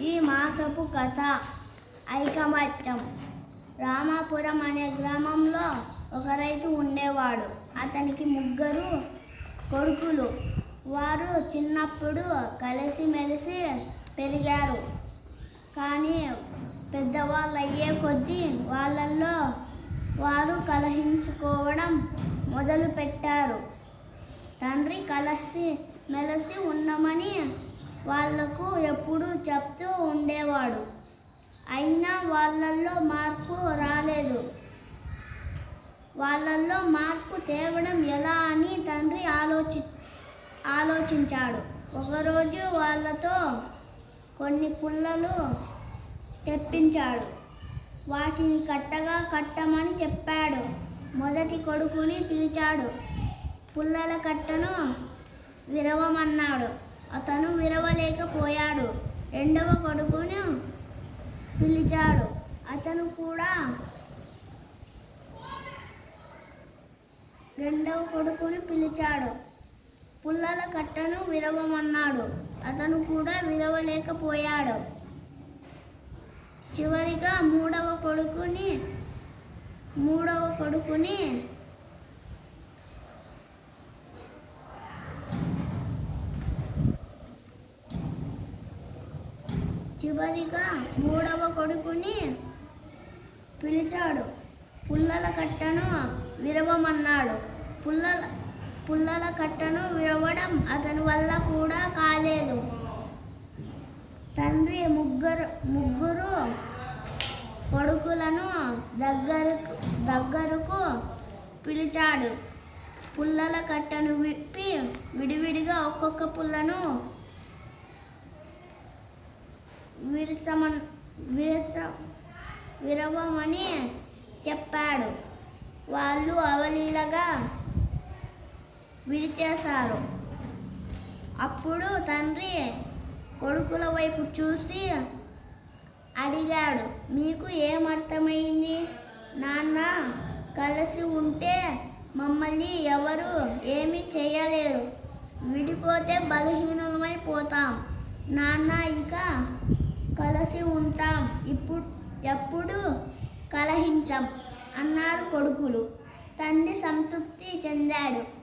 ఈ మాసపు కథ ఐకమత్యం. రామాపురం అనే గ్రామంలో ఒక రైతు ఉండేవాడు. అతనికి ముగ్గురు కొడుకులు. వారు చిన్నప్పుడు కలిసిమెలిసి పెరిగారు. కానీ పెద్దవాళ్ళు అయ్యే కొద్దీ వాళ్ళల్లో వారు కలహించుకోవడం మొదలుపెట్టారు. తండ్రి కలిసి మెలిసి ఉండమని వాళ్ళకు ఎప్పుడు వాళ్ళల్లో మార్పు రాలేదు. వాళ్ళల్లో మార్పు తేవడం ఎలా అని తండ్రి ఆలోచి ఆలోచించాడు. ఒకరోజు వాళ్ళతో కొన్ని పుల్లలు తెప్పించాడు. వాటిని కట్టగా కట్టమని చెప్పాడు. మొదటి కొడుకుని పిలిచాడు. పుల్లల కట్టను విరవమన్నాడు. అతను విరవలేకపోయాడు. రెండవ కొడుకును పిలిచాడు. అతను కూడా రెండవ కొడుకుని పిలిచాడు. పుల్లల కట్టను విరవమన్నాడు. అతను కూడా విరవలేకపోయాడు. చివరిగా మూడవ కొడుకుని మూడవ కొడుకుని చివరిగా మూడవ కొడుకుని పిలిచాడు. పుల్లల కట్టను విరవమన్నాడు. పుల్లల పుల్లల కట్టను విరవడం అతని వల్ల కూడా కాలేదు. తండ్రి ముగ్గురు ముగ్గురు కొడుకులను దగ్గరకు దగ్గరకు పిలిచాడు. పుల్లల కట్టను విప్పి విడివిడిగా ఒక్కొక్క పుల్లను విరచమన్ విరచ విరవమని చెప్పాడు. వాళ్ళు అవలీలగా విడిచేశారు అప్పుడు తండ్రి కొడుకుల వైపు చూసి అడిగాడు మీకు ఏమర్థమైంది? నాన్న కలిసి ఉంటే మమ్మల్ని ఎవరు ఏమీ చేయలేరు. విడిపోతే బలహీనమైపోతాం నాన్న ఇక కలిసి ఉంటాం. ఇప్పుడు ఎప్పుడు కలహించం అన్నారు కొడుకులు. తండ్రి సంతృప్తి చెందాడు.